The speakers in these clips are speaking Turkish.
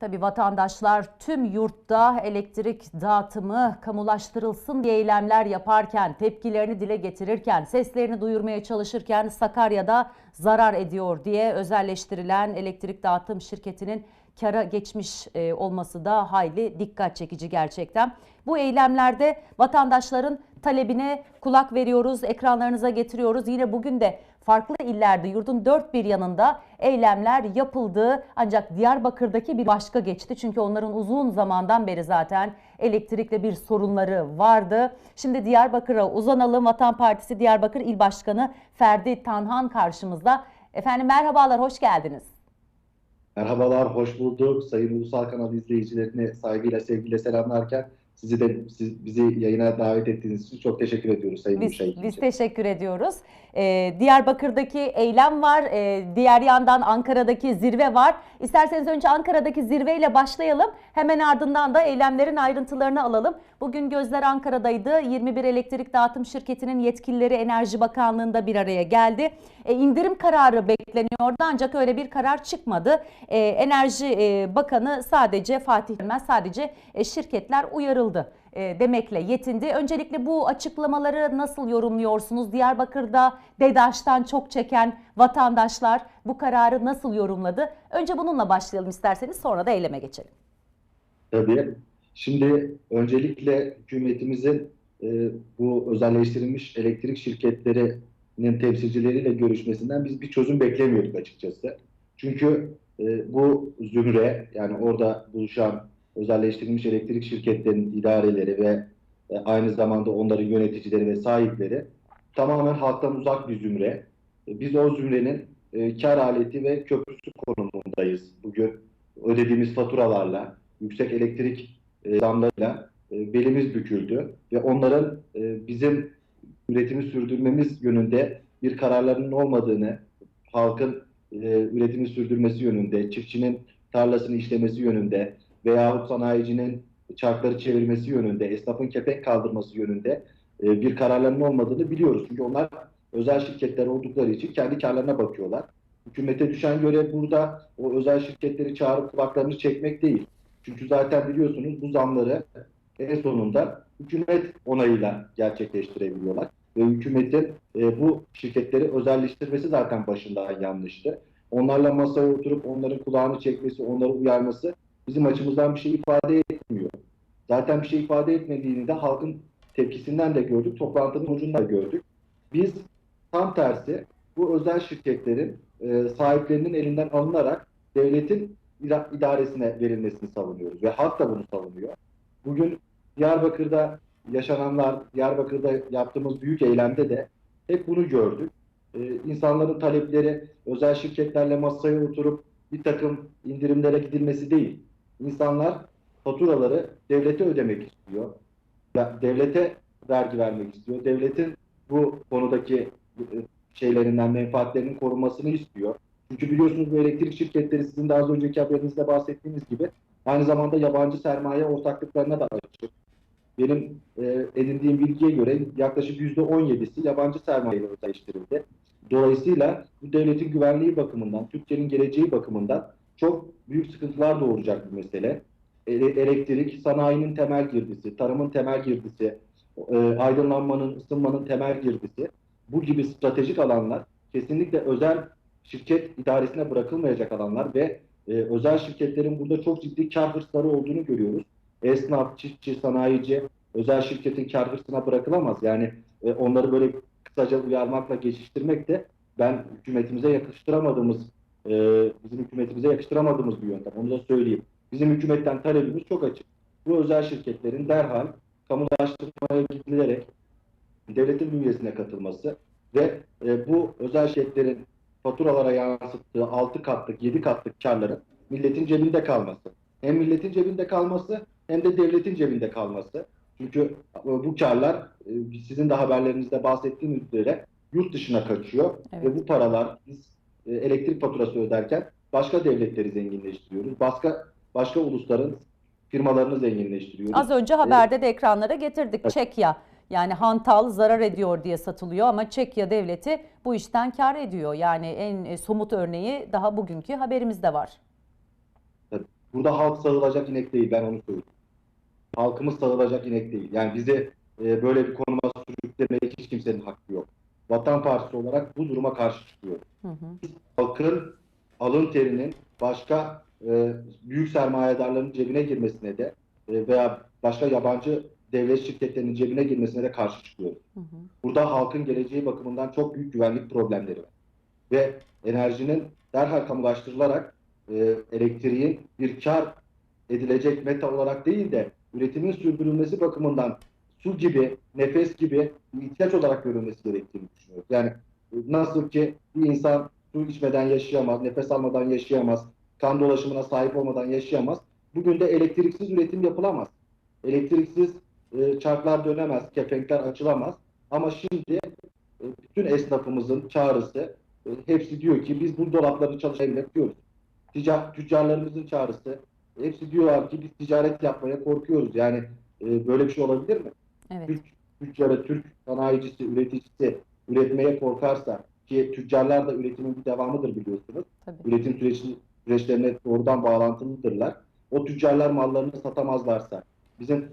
Tabii vatandaşlar tüm yurtta elektrik dağıtımı kamulaştırılsın diye eylemler yaparken, tepkilerini dile getirirken, seslerini duyurmaya çalışırken Sakarya'da zarar ediyor diye özelleştirilen elektrik dağıtım şirketinin kara geçmiş e, olması da hayli dikkat çekici gerçekten. Bu eylemlerde vatandaşların talebine kulak veriyoruz, ekranlarınıza getiriyoruz. Yine bugün de farklı illerde yurdun dört bir yanında eylemler yapıldı. Ancak Diyarbakır'daki bir başka geçti. Çünkü onların uzun zamandan beri zaten elektrikle bir sorunları vardı. Şimdi Diyarbakır'a uzanalım. Vatan Partisi Diyarbakır İl Başkanı Ferdi Tanhan karşımızda. Efendim merhabalar, hoş geldiniz. Merhabalar, hoş bulduk. Sayın Ulusal Kanal izleyicilerine saygıyla, sevgiyle selamlarken sizi de siz, bizi yayına davet ettiğiniz için çok teşekkür ediyoruz Sayın Biz, Müşahit. biz teşekkür ediyoruz. Ee, Diyarbakır'daki eylem var. Ee, diğer yandan Ankara'daki zirve var. İsterseniz önce Ankara'daki zirveyle başlayalım. Hemen ardından da eylemlerin ayrıntılarını alalım. Bugün gözler Ankara'daydı. 21 elektrik dağıtım şirketinin yetkilileri Enerji Bakanlığı'nda bir araya geldi. E, indirim kararı bekleniyordu ancak öyle bir karar çıkmadı. E, Enerji e, Bakanı sadece Fatih Yılmaz sadece e, şirketler uyarıldı e, demekle yetindi. Öncelikle bu açıklamaları nasıl yorumluyorsunuz? Diyarbakır'da DEDAŞ'tan çok çeken vatandaşlar bu kararı nasıl yorumladı? Önce bununla başlayalım isterseniz sonra da eyleme geçelim. Tabii. Şimdi öncelikle hükümetimizin e, bu özelleştirilmiş elektrik şirketlerinin temsilcileriyle görüşmesinden biz bir çözüm beklemiyorduk açıkçası. Çünkü e, bu zümre yani orada buluşan özelleştirilmiş elektrik şirketlerinin idareleri ve e, aynı zamanda onların yöneticileri ve sahipleri tamamen halktan uzak bir zümre. E, Biz o zümrenin e, kar aleti ve köprüsü konumundayız bugün. Ödediğimiz faturalarla, yüksek elektrik e, zamlarıyla e, belimiz büküldü ve onların e, bizim üretimi sürdürmemiz yönünde bir kararlarının olmadığını, halkın e, üretimi sürdürmesi yönünde, çiftçinin tarlasını işlemesi yönünde veyahut sanayicinin çarkları çevirmesi yönünde, esnafın kepenk kaldırması yönünde bir kararlarının olmadığını biliyoruz. Çünkü onlar özel şirketler oldukları için kendi karlarına bakıyorlar. Hükümete düşen görev burada o özel şirketleri çağırıp kulaklarını çekmek değil. Çünkü zaten biliyorsunuz bu zamları en sonunda hükümet onayıyla gerçekleştirebiliyorlar. Ve hükümetin e, bu şirketleri özelleştirmesi zaten başından yanlıştı. Onlarla masaya oturup onların kulağını çekmesi, onları uyarması bizim açımızdan bir şey ifade etmiyor. Zaten bir şey ifade etmediğini de halkın tepkisinden de gördük, toplantının ucunda gördük. Biz tam tersi bu özel şirketlerin e, sahiplerinin elinden alınarak devletin idaresine verilmesini savunuyoruz ve halk da bunu savunuyor. Bugün Diyarbakır'da yaşananlar, Diyarbakır'da yaptığımız büyük eylemde de hep bunu gördük. Ee, insanların talepleri özel şirketlerle masaya oturup bir takım indirimlere gidilmesi değil. İnsanlar faturaları devlete ödemek istiyor. Devlete vergi vermek istiyor. Devletin bu konudaki e, şeylerinden, menfaatlerinin korunmasını istiyor. Çünkü biliyorsunuz bu elektrik şirketleri sizin de az önceki haberinizde bahsettiğiniz gibi aynı zamanda yabancı sermaye ortaklıklarına da açık. Benim e, edindiğim bilgiye göre yaklaşık %17'si yabancı sermayeyle özelleştirildi. Dolayısıyla bu devletin güvenliği bakımından, Türkiye'nin geleceği bakımından çok büyük sıkıntılar doğuracak bir mesele. E, elektrik, sanayinin temel girdisi, tarımın temel girdisi, e, aydınlanmanın, ısınmanın temel girdisi. Bu gibi stratejik alanlar kesinlikle özel şirket idaresine bırakılmayacak alanlar ve e, özel şirketlerin burada çok ciddi kar hırsları olduğunu görüyoruz. Esnaf, çiftçi, sanayici özel şirketin kar hırsına bırakılamaz. Yani e, onları böyle kısaca uyarmakla geçiştirmek de ben hükümetimize yakıştıramadığımız, e, bizim hükümetimize yakıştıramadığımız bir yöntem. Onu da söyleyeyim. Bizim hükümetten talebimiz çok açık. Bu özel şirketlerin derhal kamulaştırmaya gidilerek devletin bünyesine katılması ve e, bu özel şirketlerin faturalara yansıttığı 6 katlık, 7 katlık karların milletin cebinde kalması. Hem milletin cebinde kalması hem de devletin cebinde kalması. Çünkü e, bu karlar e, sizin de haberlerinizde bahsettiğiniz üzere yurt dışına kaçıyor Evet. ve bu paralar biz e, elektrik faturası öderken başka devletleri zenginleştiriyoruz. Başka başka ulusların firmalarını zenginleştiriyoruz. Az önce haberde de ekranlara getirdik. Evet. Çekya yani hantal zarar ediyor diye satılıyor ama Çekya devleti bu işten kar ediyor. Yani en e, somut örneği daha bugünkü haberimizde var. Burada halk sağılacak inek değil ben onu söyleyeyim. Halkımız sağılacak inek değil. Yani bizi e, böyle bir konuma sürüklemeye hiç kimsenin hakkı yok. Vatan Partisi olarak bu duruma karşı çıkıyor. Hı hı. Halkın alın terinin başka e, büyük sermayedarların cebine girmesine de e, veya başka yabancı devlet şirketlerinin cebine girmesine de karşı çıkıyor. Hı hı. Burada halkın geleceği bakımından çok büyük güvenlik problemleri var. Ve enerjinin derhal kamulaştırılarak e, elektriğin bir kar edilecek meta olarak değil de üretimin sürdürülmesi bakımından su gibi, nefes gibi bir ihtiyaç olarak görülmesi gerektiğini düşünüyoruz. Yani nasıl ki bir insan su içmeden yaşayamaz, nefes almadan yaşayamaz, kan dolaşımına sahip olmadan yaşayamaz. Bugün de elektriksiz üretim yapılamaz. Elektriksiz e, çarklar dönemez, kepenkler açılamaz. Ama şimdi e, bütün esnafımızın çağrısı e, hepsi diyor ki biz bu dolapları çalışabilmek diyoruz. Tica- tüccarlarımızın çağrısı hepsi diyorlar ki biz ticaret yapmaya korkuyoruz. Yani e, böyle bir şey olabilir mi? Evet. Türk tüccarı, Türk sanayicisi, üreticisi üretmeye korkarsa ki tüccarlar da üretimin bir devamıdır biliyorsunuz. Tabii. Üretim süreci, süreçlerine doğrudan bağlantılıdırlar. O tüccarlar mallarını satamazlarsa bizim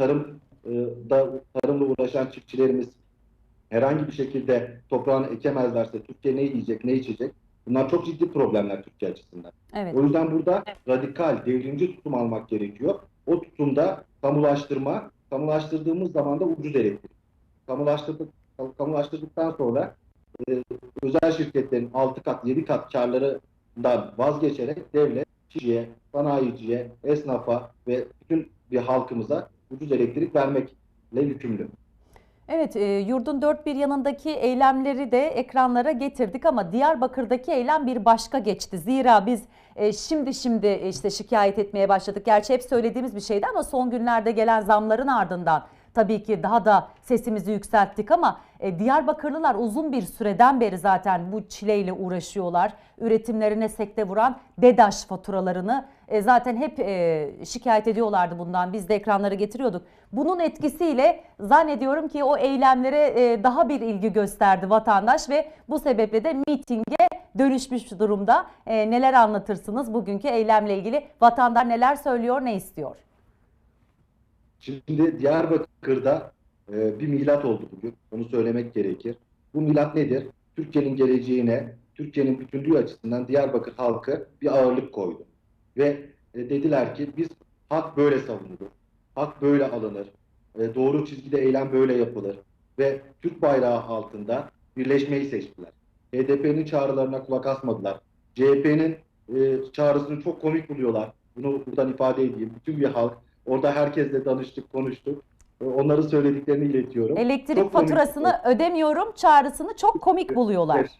tarım e, da tarımla uğraşan çiftçilerimiz herhangi bir şekilde toprağını ekemezlerse Türkiye ne yiyecek, ne içecek? Bunlar çok ciddi problemler Türkiye açısından. Evet. O yüzden burada radikal, devrimci tutum almak gerekiyor. O tutumda kamulaştırma, kamulaştırdığımız zaman da ucuz elektrik. Kamulaştırdık, kamulaştırdıktan sonra e, özel şirketlerin 6 kat, 7 kat karlarından vazgeçerek devlet, kişiye, sanayiciye, esnafa ve bütün bir halkımıza ucuz elektrik vermekle yükümlü. Evet, e, yurdun dört bir yanındaki eylemleri de ekranlara getirdik ama Diyarbakır'daki eylem bir başka geçti. Zira biz e, şimdi şimdi işte şikayet etmeye başladık. Gerçi hep söylediğimiz bir şeydi ama son günlerde gelen zamların ardından tabii ki daha da sesimizi yükselttik ama e, Diyarbakırlılar uzun bir süreden beri zaten bu çileyle uğraşıyorlar. Üretimlerine sekte vuran DEDAŞ faturalarını e, zaten hep e, şikayet ediyorlardı bundan. Biz de ekranlara getiriyorduk. Bunun etkisiyle zannediyorum ki o eylemlere e, daha bir ilgi gösterdi vatandaş ve bu sebeple de mitinge dönüşmüş durumda. E, neler anlatırsınız bugünkü eylemle ilgili? Vatandaş neler söylüyor, ne istiyor? Şimdi Diyarbakır'da e, bir milat oldu bugün. Onu söylemek gerekir. Bu milat nedir? Türkiye'nin geleceğine, Türkiye'nin bütünlüğü açısından Diyarbakır halkı bir ağırlık koydu. Ve e, dediler ki biz hak böyle savunulur. Hak böyle alınır. E, doğru çizgide eylem böyle yapılır. Ve Türk bayrağı altında birleşmeyi seçtiler. HDP'nin çağrılarına kulak asmadılar. CHP'nin e, çağrısını çok komik buluyorlar. Bunu buradan ifade edeyim. Bütün bir halk Orada herkesle danıştık, konuştuk. E, Onların söylediklerini iletiyorum. Elektrik Çok komik. faturasını ödemiyorum çağrısını çok komik buluyorlar. Evet.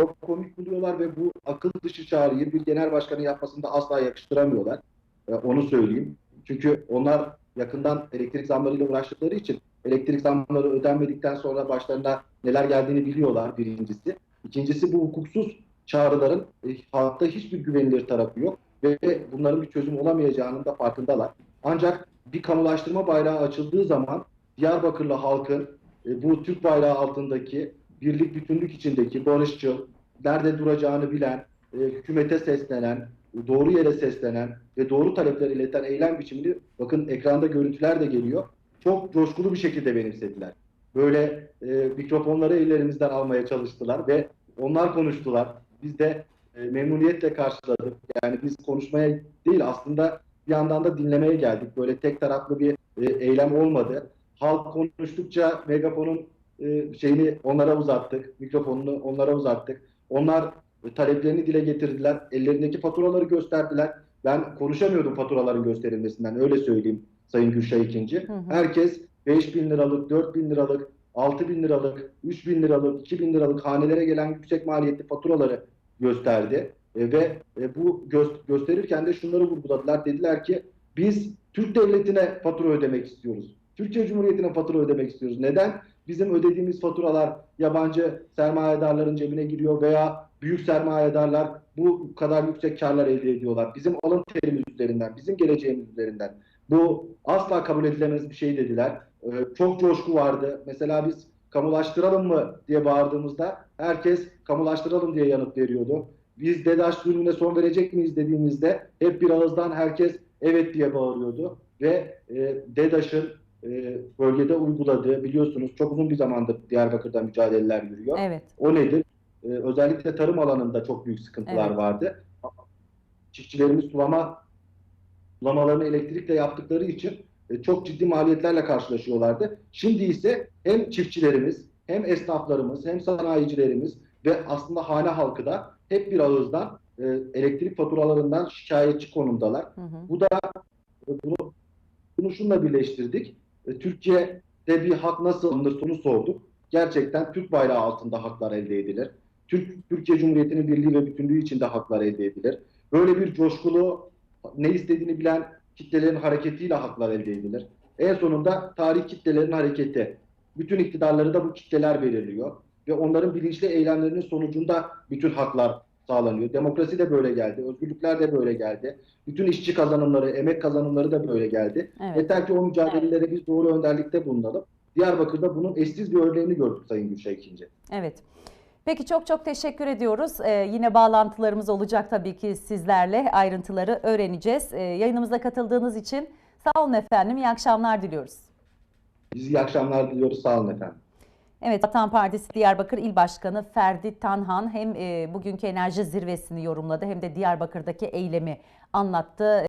Çok komik buluyorlar ve bu akıl dışı çağrıyı bir genel başkanın yapmasını da asla yakıştıramıyorlar. E, onu söyleyeyim. Çünkü onlar yakından elektrik zamlarıyla uğraştıkları için elektrik zamları ödenmedikten sonra başlarına neler geldiğini biliyorlar birincisi. İkincisi bu hukuksuz çağrıların e, halkta hiçbir güvenilir tarafı yok ve bunların bir çözüm olamayacağının da farkındalar. Ancak bir kamulaştırma bayrağı açıldığı zaman Diyarbakırlı halkın e, bu Türk bayrağı altındaki birlik bütünlük içindeki barışçıl, nerede duracağını bilen, e, hükümete seslenen, doğru yere seslenen ve doğru talepler ileten eylem biçimini bakın ekranda görüntüler de geliyor. Çok coşkulu bir şekilde benimsediler. Böyle e, mikrofonları ellerimizden almaya çalıştılar ve onlar konuştular. Biz de e, memnuniyetle karşıladık. Yani biz konuşmaya değil aslında bir yandan da dinlemeye geldik. Böyle tek taraflı bir e, eylem olmadı. Halk konuştukça megafonun e, şeyini onlara uzattık. Mikrofonunu onlara uzattık. Onlar e, taleplerini dile getirdiler. Ellerindeki faturaları gösterdiler. Ben konuşamıyordum faturaların gösterilmesinden. Öyle söyleyeyim Sayın Gülşah İkinci. Hı hı. Herkes 5 bin liralık, 4 bin liralık, 6 bin liralık, 3 bin liralık, 2 bin liralık hanelere gelen yüksek maliyetli faturaları gösterdi. E, ve e, bu gö- gösterirken de şunları vurguladılar. Dediler ki biz Türk devletine fatura ödemek istiyoruz. Türkiye Cumhuriyeti'ne fatura ödemek istiyoruz. Neden? Bizim ödediğimiz faturalar yabancı sermayedarların cebine giriyor veya büyük sermayedarlar bu kadar yüksek karlar elde ediyorlar. Bizim alın terimiz üzerinden, bizim geleceğimiz üzerinden. Bu asla kabul edilemez bir şey dediler. Ee, çok coşku vardı. Mesela biz kamulaştıralım mı diye bağırdığımızda herkes kamulaştıralım diye yanıt veriyordu. Biz DEDAŞ zulmüne son verecek miyiz dediğimizde hep bir ağızdan herkes evet diye bağırıyordu ve e, DEDAŞ'ın e, bölgede uyguladığı biliyorsunuz çok uzun bir zamandır Diyarbakır'da mücadeleler yürüyor. Evet. O nedir? Ee, özellikle tarım alanında çok büyük sıkıntılar Evet. vardı. Çiftçilerimiz sulama sulamalarını elektrikle yaptıkları için e, çok ciddi maliyetlerle karşılaşıyorlardı. Şimdi ise hem çiftçilerimiz, hem esnaflarımız, hem sanayicilerimiz ve aslında hane halkı da hep bir ağızdan e, elektrik faturalarından şikayetçi konumdalar. Hı hı. Bu da e, bunu, bunu şunla birleştirdik. E, Türkiye'de bir hak nasıl alınır onu sorduk. Gerçekten Türk bayrağı altında haklar elde edilir. Türk, Türkiye Cumhuriyeti'nin birliği ve bütünlüğü içinde haklar elde edilir. Böyle bir coşkulu, ne istediğini bilen kitlelerin hareketiyle haklar elde edilir. En sonunda tarih kitlelerin hareketi. Bütün iktidarları da bu kitleler belirliyor. Ve onların bilinçli eylemlerinin sonucunda bütün haklar sağlanıyor. Demokrasi de böyle geldi. Özgürlükler de böyle geldi. Bütün işçi kazanımları, emek kazanımları da böyle geldi. Evet. Yeter ki o mücadelelere biz doğru önderlikte bulunalım. Diyarbakır'da bunun eşsiz bir örneğini gördük Sayın Gülşah ikinci. Evet. Peki çok çok teşekkür ediyoruz. Ee, yine bağlantılarımız olacak tabii ki sizlerle ayrıntıları öğreneceğiz. Ee, yayınımıza katıldığınız için sağ olun efendim. İyi akşamlar diliyoruz. Biz iyi akşamlar diliyoruz. Sağ olun efendim. Evet, Vatan Partisi Diyarbakır İl Başkanı Ferdi Tanhan hem e, bugünkü enerji zirvesini yorumladı hem de Diyarbakır'daki eylemi anlattı.